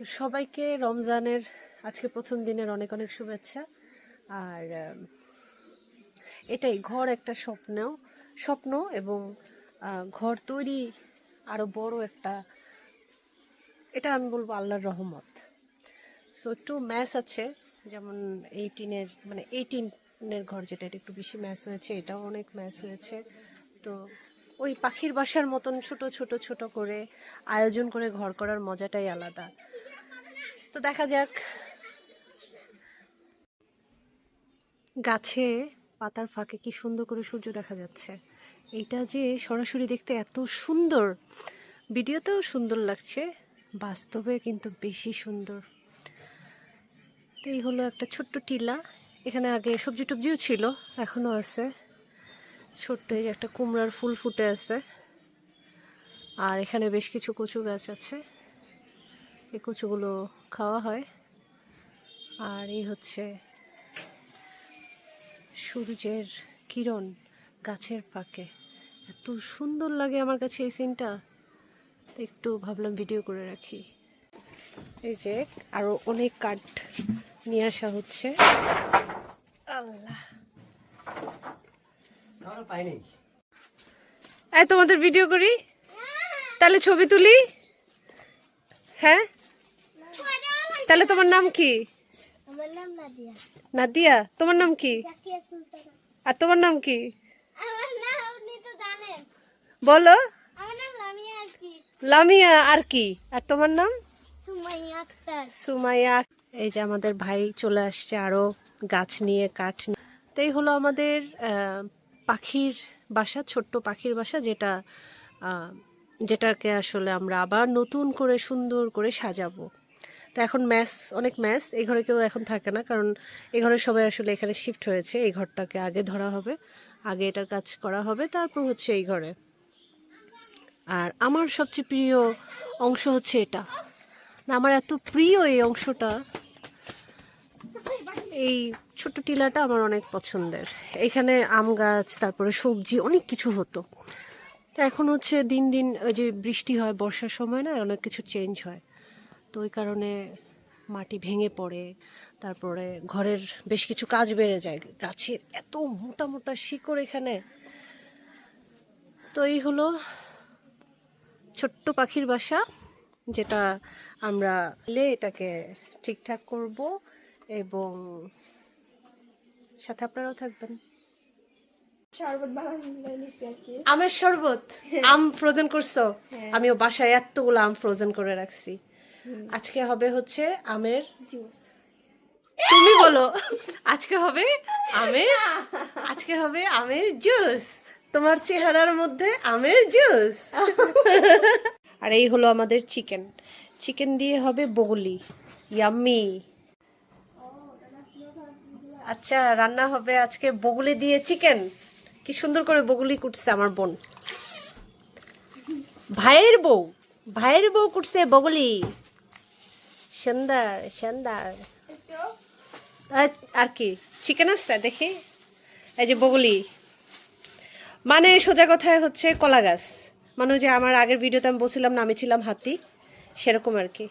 তো সবাইকে রমজানের আজকে প্রথম দিনের অনেক অনেক শুভেচ্ছা। আর এটাই ঘর একটা স্বপ্ন স্বপ্ন এবং ঘর তৈরি আরও বড় একটা, এটা আমি বলব আল্লাহর রহমত। সো একটু ম্যাচ আছে, যেমন এইটিনের মানে এইটিনের ঘর যেটা একটু বেশি ম্যাচ হয়েছে, এটাও অনেক ম্যাচ হয়েছে। তো ওই পাখির বাসার মতন ছোট ছোট ছোট করে আয়োজন করে ঘর করার মজাটাই আলাদা। তো দেখা যাক। গাছে পাতার ফাঁকে কি সুন্দর করে সূর্য দেখা যাচ্ছে। এটা যে সরাসরি দেখতে এত সুন্দর। ভিডিওতেও সুন্দর লাগছে, বাস্তবে কিন্তু বেশি সুন্দর। তো এই হলো একটা ছোট্ট টিলা। এখানে আগে সবজি টবজিও ছিল, এখনও আছে। ছোট্ট এই যে একটা কুমড়ার ফুল ফুটে আছে। আর এখানে বেশ কিছু কচু গাছ আছে। এই কচুগুলো খাওয়া হয়। আর এই হচ্ছে সূর্যের কিরণ গাছের ফাঁকে। এত সুন্দর লাগে আমার কাছে এই সিনটা একটু ভাবলাম ভিডিও করে রাখি। এই যে আরও অনেক কাঠ নিয়ে আসা হচ্ছে। আল্লাহ। এই তোমাদের ভিডিও করি? তাহলে ছবি তুলি? হ্যাঁ? তাহলে তোমার নাম কি? আমার নাম নাদিয়া। নাদিয়া? তোমার নাম কি? আর তোমার নাম কি? আমার নাম আপনি তো জানেন। বলো। আমার নাম লামিয়া আর কি। লামিয়া আর কি? আর তোমার নাম? সুমাইয়া আক্তার। সুমাইয়া এই যে আমাদের ভাই চলে আসছে আরও গাছ নিয়ে কাঠ নিয়ে। তো এই হলো আমাদের পাখির বাসা ছোট্ট পাখির বাসা যেটা যেটাকে আসলে আমরা আবার নতুন করে সুন্দর করে সাজাবো। তো এখন ম্যাচ অনেক ম্যাচ এই ঘরে কেউ এখন থাকে না, কারণ এই ঘরে সবাই আসলে এখানে শিফট হয়েছে, এই ঘরটাকে আগে ধরা হবে, আগে এটার কাজ করা হবে, তারপর হচ্ছে এই ঘরে। আর আমার সবচেয়ে প্রিয় অংশ হচ্ছে এটা। না, আমার এত প্রিয় এই অংশটা, এই ছোট্ট টিলাটা আমার অনেক পছন্দের। এখানে আম গাছ, তারপরে সবজি, অনেক কিছু হতো। তো এখন হচ্ছে দিন দিন ওই যে বৃষ্টি হয়, বর্ষার সময় না, অনেক কিছু চেঞ্জ হয়। তো ওই কারণে মাটি ভেঙে পড়ে তারপরে ঘরের বেশ কিছু কাজ বেড়ে যায় গাছের এত মোটা মোটা শিকড় এখানে। তো এই হলো ছোট্ট পাখির বাসা যেটা আমরা এলে এটাকে ঠিকঠাক করব এবং সাথে আপনারাও থাকবেন। আমের শরবত? আম ফ্রোজেন করছ? আমিও বাসায় এতগুলো আম ফ্রোজেন করে রাখছি। আজকে হবে হচ্ছে আমের জুস তুমি বলো আজকে হবে আমের আজকে হবে আমের জুস তোমার চেহারার মধ্যে আমের জুস আর এই হলো আমাদের চিকেন চিকেন দিয়ে হবে বগলি। ইয়াম্মি আচ্ছা রান্না হবে আজকে বগলি দিয়ে চিকেন কি সুন্দর করে বগলি কুটছে আমার বোন। ভাইয়ের বউ ভাইয়ের বউ কুটছে বগলি। সুন্দর সুন্দর আর- কি? চিকেন আসছে দেখি। এই যে বগলি। মানে সোজা কথায় হচ্ছে কলা গাছ। মানে যে আমার আগের ভিডিওতে আমি বলছিলাম না আমি ছিলাম হাতি। সেরকম আর কি।